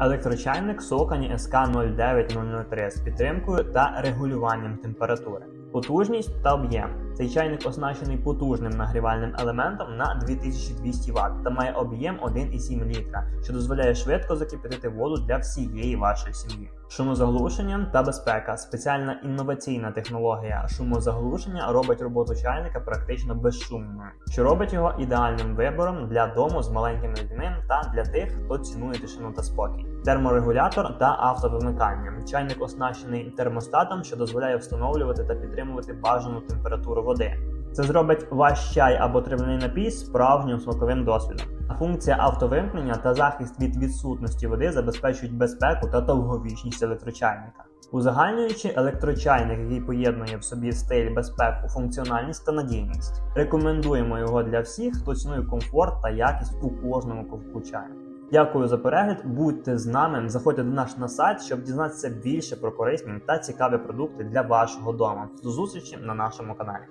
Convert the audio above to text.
Електрочайник Sokani SK09003 з підтримкою та регулюванням температури. Потужність та об'єм. Цей чайник оснащений потужним нагрівальним елементом на 2200 Вт та має об'єм 1,7 літра, що дозволяє швидко закипятити воду для всієї вашої сім'ї. Шумозаглушення та безпека. Спеціальна інноваційна технологія шумозаглушення робить роботу чайника практично безшумною, що робить його ідеальним вибором для дому з маленькими дітьми та для тих, хто цінує тишину та спокій. Терморегулятор та автовимикання. Чайник оснащений термостатом, що дозволяє встановлювати та підтримувати бажану температуру води. Це зробить ваш чай або трав'яний напій справжнім смаковим досвідом. Функція автовимкнення та захист від відсутності води забезпечують безпеку та довговічність електрочайника. Узагальнюючи електрочайник, який поєднує в собі стиль, безпеку, функціональність та надійність. Рекомендуємо його для всіх, хто цінує комфорт та якість у кожному ковтку чаю. Дякую за перегляд. Будьте з нами. Заходьте до нас на сайт, щоб дізнатися більше про корисні та цікаві продукти для вашого дому. До зустрічі на нашому каналі.